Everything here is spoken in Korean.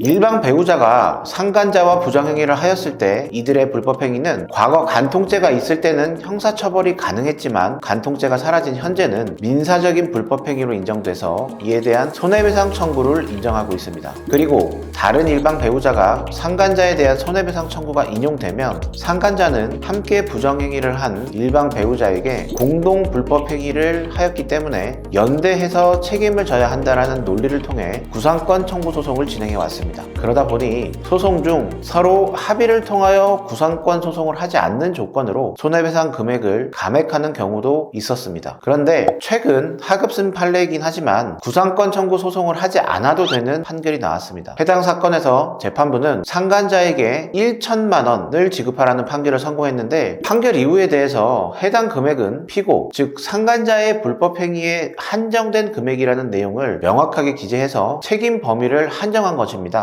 일방 배우자가 상간자와 부정행위를 하였을 때 이들의 불법행위는 과거 간통죄가 있을 때는 형사처벌이 가능했지만 간통죄가 사라진 현재는 민사적인 불법행위로 인정돼서 이에 대한 손해배상 청구를 인정하고 있습니다. 그리고 다른 일방 배우자가 상간자에 대한 손해배상 청구가 인용되면 상간자는 함께 부정행위를 한 일방 배우자에게 공동 불법행위를 하였기 때문에 연대해서 책임을 져야 한다라는 논리를 통해 구상권 청구 소송을 진행해 왔습니다. 그러다 보니 소송 중 서로 합의를 통하여 구상권 소송을 하지 않는 조건으로 손해배상 금액을 감액하는 경우도 있었습니다. 그런데 최근 하급심 판례이긴 하지만 구상권 청구 소송을 하지 않아도 되는 판결이 나왔습니다. 해당 사건에서 재판부는 상간자에게 1천만 원을 지급하라는 판결을 선고했는데 판결 이유에 대해서 해당 금액은 피고 즉 상간자의 불법 행위에 한정된 금액이라는 내용을 명확하게 기재해서 책임 범위를 한정한 것입니다.